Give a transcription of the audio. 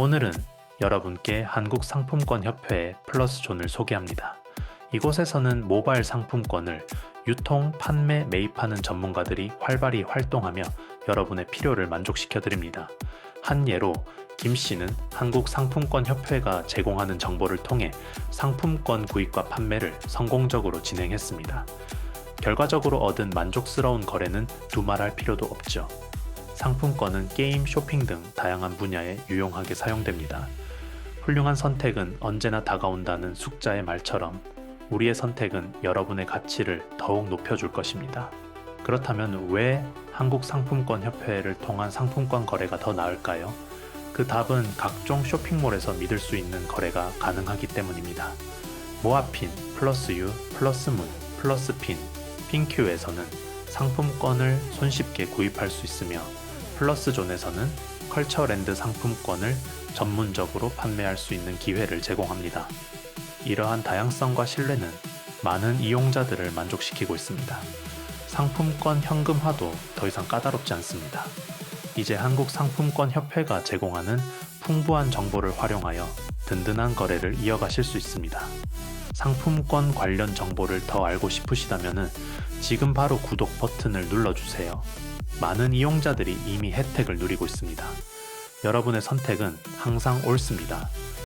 오늘은 여러분께 한국 상품권 협회의 플러스존을 소개합니다. 이곳에서는 모바일 상품권을 유통, 판매, 매입하는 전문가들이 활발히 활동하며 여러분의 필요를 만족시켜 드립니다. 한 예로 김 씨는 한국 상품권 협회가 제공하는 정보를 통해 상품권 구입과 판매를 성공적으로 진행했습니다. 결과적으로 얻은 만족스러운 거래는 두말할 필요도 없죠. 상품권은 게임, 쇼핑 등 다양한 분야에 유용하게 사용됩니다. 훌륭한 선택은 언제나 다가온다는 숙자의 말처럼 우리의 선택은 여러분의 가치를 더욱 높여줄 것입니다. 그렇다면 왜 한국 상품권 협회를 통한 상품권 거래가 더 나을까요? 그 답은 각종 쇼핑몰에서 믿을 수 있는 거래가 가능하기 때문입니다. 모아핀, 플러스유, 플러스문, 플러스핀, 핀큐에서는 상품권을 손쉽게 구입할 수 있으며 플러스존에서는 컬처랜드 상품권을 전문적으로 판매할 수 있는 기회를 제공합니다. 이러한 다양성과 신뢰는 많은 이용자들을 만족시키고 있습니다. 상품권 현금화도 더 이상 까다롭지 않습니다. 이제 한국 상품권 협회가 제공하는 풍부한 정보를 활용하여 든든한 거래를 이어가실 수 있습니다. 상품권 관련 정보를 더 알고 싶으시다면 지금 바로 구독 버튼을 눌러주세요. 많은 이용자들이 이미 혜택을 누리고 있습니다. 여러분의 선택은 항상 옳습니다.